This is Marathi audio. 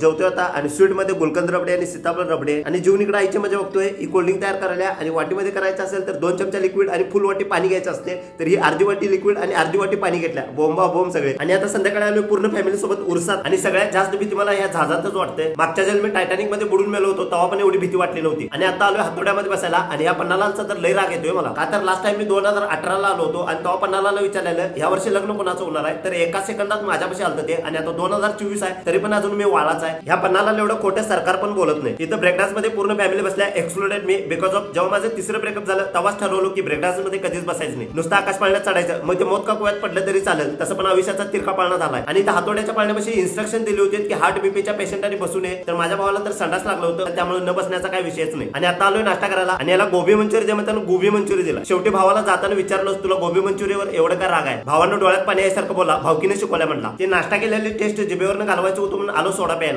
जेवतोय आता आणि स्वीटमध्ये गुलकंद रबडे आणि सीताफळ रबडे. आणि जीवन इकडे आईची मजा बघतोय ही कोल्ड्रिंक तयार करायला आणि वाटीमध्ये करायचं असेल तर दोन चमचा लिक्विड आणि फुल वाटी पाणी घ्यायचं असते तर ही अर्धी वाटी लिक्विड आणि अर्धी वाटी पाणी घेतल्या. बोंबा बोंब सगळे. आणि आता संध्याकाळी आलो पूर्ण फॅमिली सोबत उरसात. आणि सगळ्यात जास्त भीती मला या जहाजातच वाटते मागच्या जेल मी टायटॅनिकमध्ये बुडून मेलो होतो तेव्हा पण एवढी भीती वाटली नव्हती. आणि आता आलो हातोड्यामध्ये बसायला आणि या पन्नालालचा तर लय राग येतोय मला. का तर लास्ट टाइम मी दोन हजार अठराला आलो होतो आणि तेव्हा पन्नाला विचारलेलं या वर्षी लग्न कोणाचं होणार आहे? तर एका सेकंदात माझ्यापाशी आलं ते. आणि आता दोन हजार चोवीस आहे तरी पण अजून मी वाळाच आहे. ह्या पन्नाला एवढं खोटं सरकार पण बोलत नाही. इथं ब्रेकडान्समध्ये पूर्ण फॅमिली बसल्या एक्सक्लुडेड मी बिकॉज ऑफ जेव्हा माझं तिसरं ब्रेकअप झालं तेव्हाच ठरवलं की ब्रेकडान्समध्ये कधीच बसायचं नाही. नुसतं आकाश पाळण्यात चढायचं. मग ते मोत का कुव्यात पडलं तरी चालेल. तसं पण आयुष्याचा तिरका पाळणा झालाय. आणि त्या हातोड्याच्या पाळण्यापाशी इन्स्ट्रक्शन दिली होती की हार्ट बीपीच्या पेशंटांनी बसू नये. तर माझ्या भावाला तर संडास लागलं होतं. त्यामुळे न बसण्याचा काही विषयच नाही. आणि आता आलोय नाश्ता करायला. आणि याला गोबी मंचुरी जे म्हणतात गोबी मंचुरी दिला. शेवटी भावाला जाताना विचारलं तुला गोबी मंचुरीवर एवढं काय राग आहे? भावानं डोळ्यात पाणी यासारखं बोला भावकीने शिकवल्या म्हणला ते नाश्ता केलेली टेस्ट जिबेवर घालवायचं होतं म्हणून आलो सोडा प्यायला.